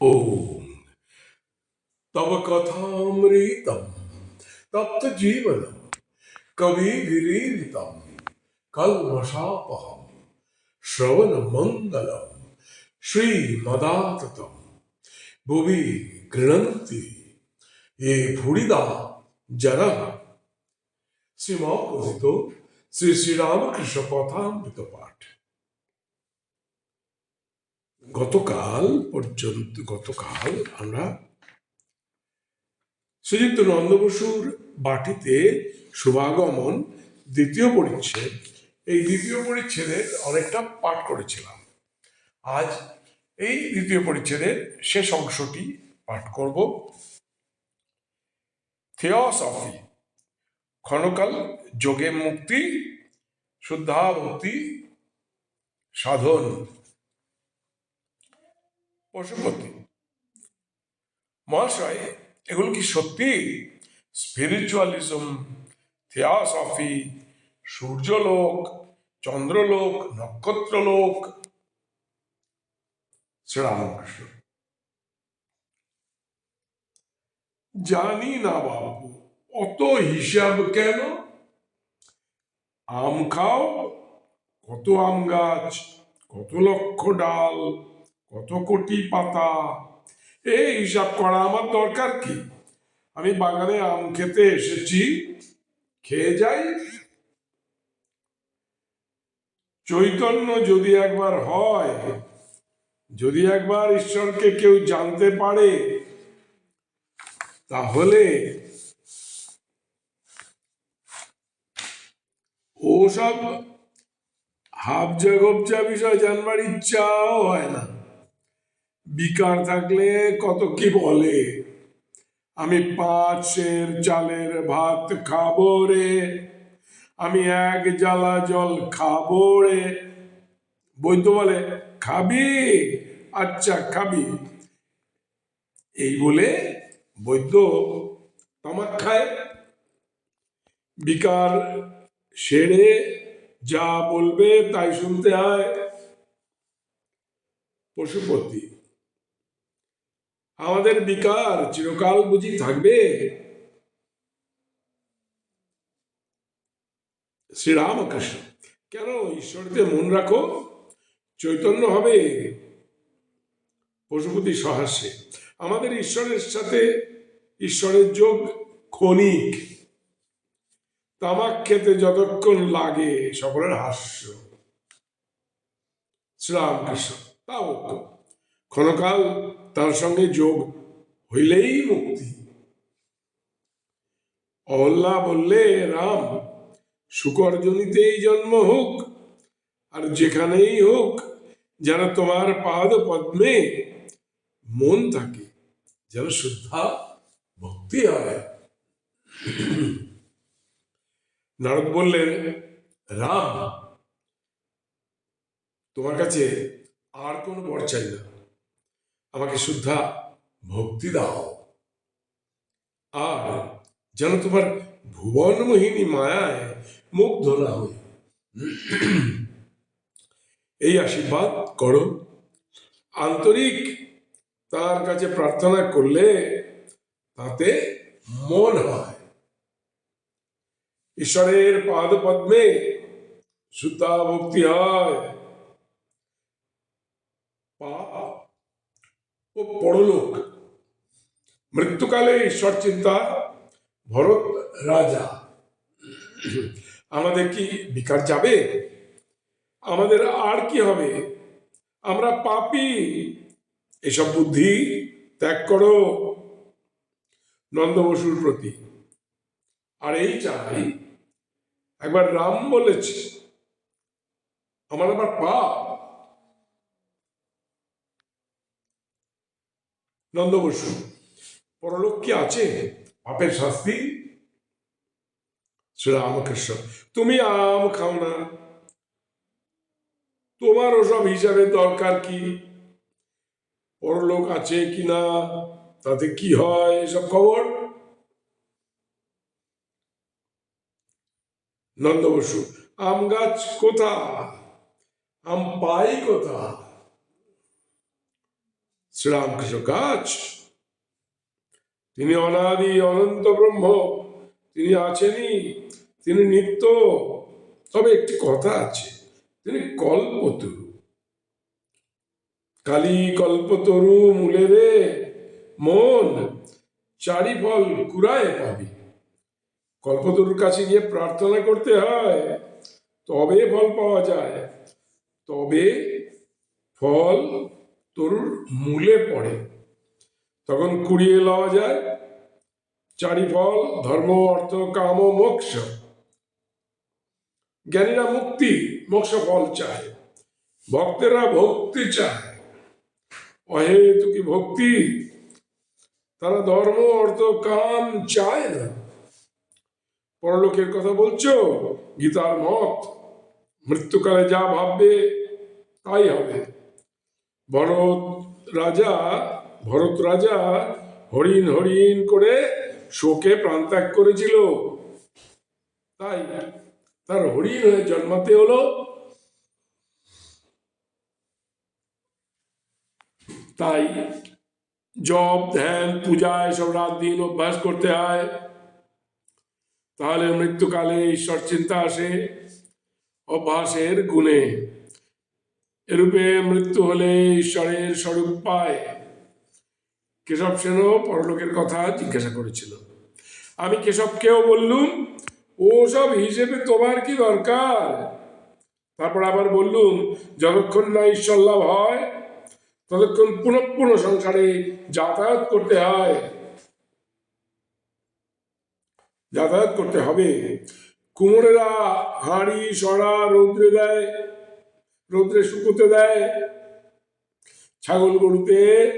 ओम। तव कथामृतम, तप्त जीवन कवि गिरीतम कलमशापहम श्रवण मंगलम श्री मदाततम भुवि गृणंती ये भूड़िदा जरा श्री मौकोजितो श्री श्री रामकृष्ण पथामृत पाठ গতকাল পর্যন্ত, গতকাল আমরা শ্রীযুক্ত নন্দবসুর বাটিতে শুভাগমন, দ্বিতীয় পরিচ্ছেদ, এই দ্বিতীয় পরিচ্ছেদের অনেকটা পাঠ করেছিলাম। আজ এই দ্বিতীয় পরিচ্ছেদের শেষ অংশটি পাঠ করব। থিওসফি ক্ষণকাল যোগে মুক্তি শুদ্ধা ভক্তি সাধন। পশুপতি। মহাশয়, এগুলো কি সত্যি? স্পিরিচুয়ালিজম থিয়াসফি সূর্যলোক, চন্দ্রলোক, নক্ষত্রলোক। শ্রীরামকৃষ্ণ জানি না বাবু, অত হিসাব কেন? আম খাও, কত আম গাছ, কত লক্ষ ডাল। কত কোটি পাতা? এই হিসাব করা আমার দরকার কি? আমি বাগানে আম খেতে এসেছি, খেয়ে যাই। চৈতন্য যদি একবার হয়, যদি একবার ঈশ্বরকে কেউ জানতে পারে, তাহলে ওসব হাবজা গবজা বিষয় জানবার ইচ্ছাও হয় না। বিকার থাকলে কত কি বলে? আমি পাঁচ সের চালের ভাত খাব রে, আমি এক জ্বালা জল খাব রে। বৈদ্য বলে, খাবি? আচ্ছা খাবি। এই বলে বৈদ্য তামাক খায়। বিকার সেরে যা বলবে তাই শুনতে হয়। পশুপতি আমাদের বিকার চিরকাল বুঝি থাকবে? শ্রীরামকৃষ্ণ, কেন ঈশ্বরতে মন রাখো? চৈতন্য হবে পশুপতি সহাস্যে আমাদের ঈশ্বরের সাথে ঈশ্বরের যোগ ক্ষণিক। তামাক খেতে যতক্ষণ লাগে সকলের হাস্য। শ্রীরামকৃষ্ণ তা হোক ক্ষণকাল তার সঙ্গে যোগ হইলেই মুক্তি। অহল্লা বললে, রাম শুকরজনিতেই জন্ম হোক, আর যেখানেই হোক যেন তোমার পাদ পদ্মে মন থাকে, যেন শুদ্ধা ভক্তি হয়। নারদ বললেন, রাম, তোমার কাছে আর কোনো বর চাই না। আমাকে শুদ্ধা ভক্তি দাও। আর যেন তোমার ভুবন মোহিনী মায়ায় মুগ্ধ না হই। এই আশীর্বাদ করো। আন্তরিক তার কাছে প্রার্থনা করলে তাতে মন হয়। ঈশ্বরের পাদ পদ্মে শুদ্ধা ভক্তি হয়। পাপ ও পরলোক মৃত্যুকালে ঈশ্বর চিন্তা ভরত রাজা আমাদের কি বিকার যাবে আমাদের আর কি হবে আমরা পাপি এসব বুদ্ধি ত্যাগ করো নন্দ বসুর প্রতি আর এই চাই একবার রাম বলেছে আমার আবার পাপ নন্দ বসু পরলোক কি আছে পাপের শাস্তি? শ্রীরামকৃষ্ণ, তুমি আম খাও না। তোমার ওসব হিসাবে দরকার কি? পরলোক আছে কি না? তাতে কি হয় এসব খবর? নন্দ বসু, আম গাছ কোথা আম পাই কোথা শ্রীরামকৃষ্ণ কাজ তিনি অনাদি অনন্ত ব্রহ্ম, তিনি আছেনই, তিনি নিত্য। তবে একটি কথা আছে, তিনি কল্পতরু। কালী কল্পতরু মূলে রে, মন চারি ফল কুড়ায় পাবি। কল্পতরুর কাছে গিয়ে প্রার্থনা করতে হয়, তবে ফল পাওয়া যায়, তবে ফল তরুর মূলে পড়ে। তখন কুড়িয়ে লওয়া যায় চারি ফল ধর্ম, অর্থ, কাম ও মোক্ষ। জ্ঞানীরা মুক্তি মোক্ষ ফল চায়, ভক্তেরা ভক্তি চায়। অহেতুকি ভক্তি? তারা ধর্ম, অর্থ, কাম চায় না। পরলোকের কথা বলছো, গীতার মত, মৃত্যুকালে যা ভাববে, তাই হবে। ভরত রাজা ভরত রাজা হরিণ হরিণ করে শোকে প্রাণত্যাগ করেছিল। তাই তার হরিণ হয়ে জন্মাতে হলো। তাই জপ, ধ্যান, পূজা এসব রাত দিন অভ্যাস করতে হয়। তাহলে মৃত্যুকালে ঈশ্বর চিন্তা আসে অভ্যাসের গুণে। এরূপে মৃত্যু হলে ঈশ্বরের স্বরূপ পায়। কেশব সেনও পরলোকের কথা জিজ্ঞাসা করেছিল। আমি কেশবকেও বললুম ও সব হিসেবে তোমার কি দরকার? তারপর আবার বললুম, যতক্ষণ না ঈশ্বর লাভ হয়, ততক্ষণ পুনঃ পুনঃ সংসারে যাতায়াত করতে হয়। যাতায়াত করতে হবে। কুমোরেরা হাঁড়ি, সরা, রৌদ্রে দেয়। রৌদ্রে শুকোতে দেয় ছাগল গরুতে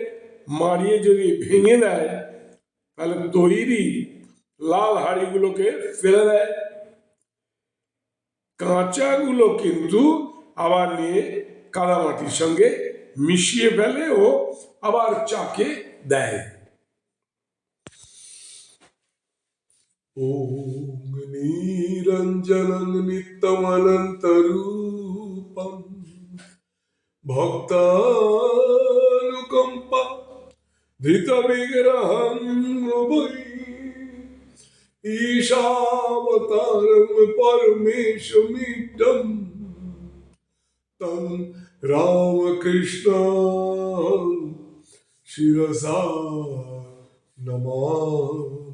মারিয়ে যদি ভেঙে দেয় তাহলে তৈরি লাল হাঁড়িগুলোকে ফেলে দেয় কাঁচাগুলো কিন্তু আবার নিয়ে কাদামাটির সঙ্গে মিশিয়ে ফেলে ও আবার চাকে দেয় ॐ नीरञ्जनं नित्यमनन्तरूपम् ভক্তানুকম্প ধৃত বিগ্রহম রুবই ঈশাবতারম পরমেশমিদম তম রামকৃষ্ণ শিরসা নমঃ।